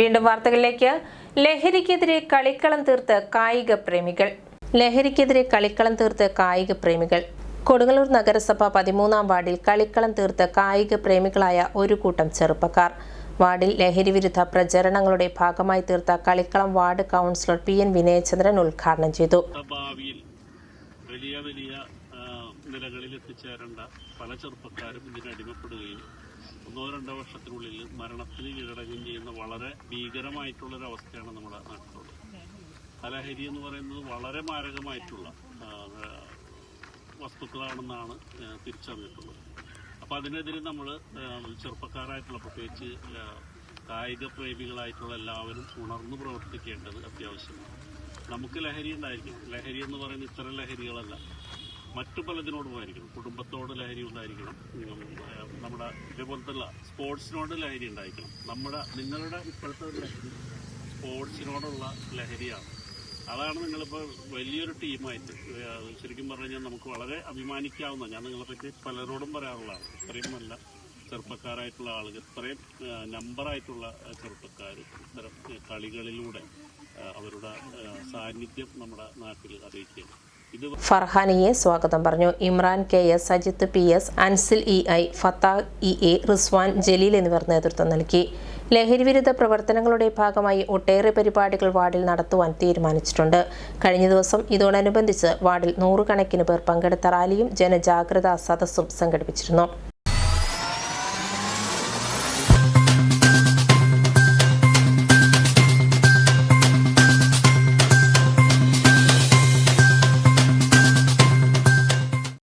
വീണ്ടും വാർത്തകളിലേക്ക്. ലഹരിക്കെതിരെ കളിക്കളം തീർത്ത് കായിക പ്രേമികൾ. ലഹരിക്കെതിരെ കളിക്കളം തീർത്ത് കായിക പ്രേമികൾ. കൊടുങ്ങല്ലൂർ നഗരസഭ പതിമൂന്നാം വാർഡിൽ കളിക്കളം തീർത്ത് കായിക പ്രേമികളായ ഒരു കൂട്ടം ചെറുപ്പക്കാർ. വാർഡിൽ ലഹരി വിരുദ്ധ പ്രചരണങ്ങളുടെ ഭാഗമായി തീർത്ത കളിക്കളം ward councillor P N Vinayachandran ഉദ്ഘാടനം ചെയ്തു. വലിയ വലിയ നിലകളിൽ എത്തിച്ചേരേണ്ട പല ചെറുപ്പക്കാരും ഇതിന് അടിമപ്പെടുകയും ഒന്നോ രണ്ടോ വർഷത്തിനുള്ളിൽ മരണത്തിന് കീഴടങ്ങുകയും ചെയ്യുന്ന വളരെ ഭീകരമായിട്ടുള്ളൊരു അവസ്ഥയാണ് നമ്മുടെ നാട്ടിലുള്ളത്. കലഹരി ലഹരി എന്ന് പറയുന്നത് വളരെ മാരകമായിട്ടുള്ള വസ്തുക്കളാണെന്നാണ് തിരിച്ചറിഞ്ഞിട്ടുള്ളത്. അപ്പോൾ അതിനെതിരെ നമ്മൾ ചെറുപ്പക്കാരായിട്ടുള്ള പ്രത്യേകിച്ച് കായിക പ്രേമികളായിട്ടുള്ള എല്ലാവരും ഉണർന്നു പ്രവർത്തിക്കേണ്ടത് അത്യാവശ്യമാണ്. നമുക്ക് ലഹരി ഉണ്ടായിരിക്കും. ലഹരി എന്ന് പറയുന്ന ഇത്തരം ലഹരികളല്ല. മറ്റു പലതിനോടുമായിരിക്കണം. കുടുംബത്തോട് ലഹരി ഉണ്ടായിരിക്കണം നമ്മുടെ ഇതേപോലത്തുള്ള സ്പോർട്സിനോട് ലഹരി ഉണ്ടായിരിക്കണം. നമ്മുടെ നിങ്ങളുടെ ഇപ്പോഴത്തെ ലഹരി സ്പോർട്സിനോടുള്ള ലഹരിയാണ്. അതാണ് നിങ്ങളിപ്പോൾ വലിയൊരു ടീമായിട്ട് ശരിക്കും പറഞ്ഞു നമുക്ക് വളരെ അഭിമാനിക്കാവുന്ന ഞാൻ നിങ്ങളെപ്പറ്റി പലരോടും പറയാറുള്ളതാണ്. ഇത്രയും നല്ല ചെറുപ്പക്കാരായിട്ടുള്ള ആളുകൾ ഇത്രയും നമ്പറായിട്ടുള്ള ചെറുപ്പക്കാർ ഇത്തരം കളികളിലൂടെ അവരുടെ സാന്നിധ്യം നമ്മുടെ നാട്ടിൽ അറിയിക്കുകയാണ്. ഫർഹാനിയെ സ്വാഗതം പറഞ്ഞു. Imran K S Sajith P S Ansil E I Fathah E A Rizwan Jaleel എന്നിവർ നേതൃത്വം നൽകി. ലഹരി വിരുദ്ധ പ്രവർത്തനങ്ങളുടെ ഭാഗമായി ഒട്ടേറെ പരിപാടികൾ വാർഡിൽ നടത്തുവാൻ തീരുമാനിച്ചിട്ടുണ്ട്. കഴിഞ്ഞ ദിവസം ഇതോടനുബന്ധിച്ച് വാർഡിൽ നൂറുകണക്കിന് പേർ പങ്കെടുത്ത റാലിയും ജനജാഗ്രതാ സദസ്സും സംഘടിപ്പിച്ചിരുന്നു.